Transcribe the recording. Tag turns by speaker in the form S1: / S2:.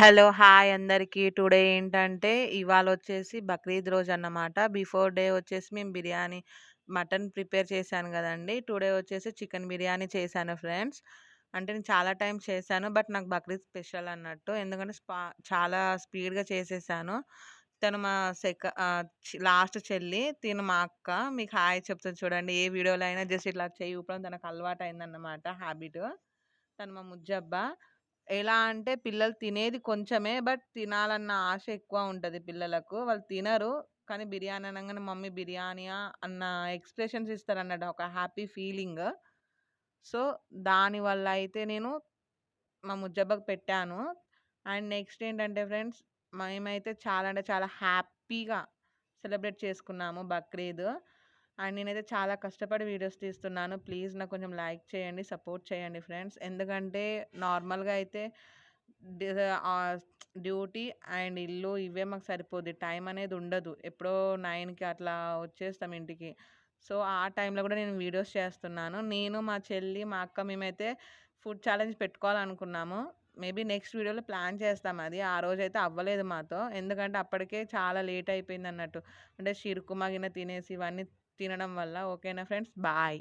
S1: Hello! Hi అందరికీ. Today ఏంటంటే ఇవాళ వచ్చేసి బక్రీద్ రోజన్నమాట. బిఫోర్ డే వచ్చేసి మేము బిర్యానీ, మటన్ ప్రిపేర్ చేశాను కదండి టుడే వచ్చేసి చికెన్ బిర్యానీ చేశాను ఫ్రెండ్స్. అంటే నేను చాలా టైం చేశాను. బట్ నాకు బక్రీద్ స్పెషల్ అన్నట్టు. ఎందుకంటే స్పా చాలా స్పీడ్‌గా చేసేసాను. తను మా సెక లాస్ట్ చెల్లి. తిను మా అక్క. మీకు హాయ్ చెప్తుంది చూడండి. ఏ వీడియోలో అయినా జస్ట్ ఇట్లా చేయి ఊపడం తనకు అలవాటయిందన్నమాట హ్యాబిట్ తను మా ముజ్జబ్బ. ఎలా అంటే పిల్లలు తినేది కొంచెమే. బట్ తినాలన్న ఆశ ఎక్కువ ఉంటది పిల్లలకు. వాళ్ళు తినరు. కానీ బిర్యానీ అనంగానే మమ్మీ బిర్యానీయా అన్న ఎక్స్‌ప్రెషన్స్ ఇస్తారన్నట్టు. ఒక హ్యాపీ ఫీలింగ్. సో, దానివల్ల అయితే నేను మా ముజ్జబ్బకి పెట్టాను. అండ్ నెక్స్ట్ ఏంటంటే ఫ్రెండ్స్ మేమైతే చాలా అంటే చాలా హ్యాపీగా సెలబ్రేట్ చేసుకున్నాము బక్రీద్. అండ్ నేనైతే చాలా కష్టపడి వీడియోస్ తీస్తున్నాను. ప్లీజ్ నాకు కొంచెం లైక్ చేయండి. సపోర్ట్ చేయండి ఫ్రెండ్స్. ఎందుకంటే నార్మల్‌గా అయితే డ్యూటీ అండ్ ఇల్లు ఇవే మాకు సరిపోద్ది. టైం అనేది ఉండదు. ఎప్పుడో నైన్కి అట్లా వచ్చేస్తాం ఇంటికి. సో, ఆ టైంలో కూడా నేను వీడియోస్ చేస్తున్నాను. నేను, మా చెల్లి, మా అక్క మేమైతే ఫుడ్ ఛాలెంజ్ పెట్టుకోవాలనుకున్నాము. మేబీ నెక్స్ట్ వీడియోలో ప్లాన్ చేస్తాం అది. ఆ రోజు అయితే అవ్వలేదు మాతో. ఎందుకంటే అప్పటికే చాలా లేట్ అయిపోయింది అన్నట్టు అంటే చిరుకు మగిన తినేసి ఇవన్నీ తినడం వల్ల. ఓకేనా ఫ్రెండ్స్. బాయ్.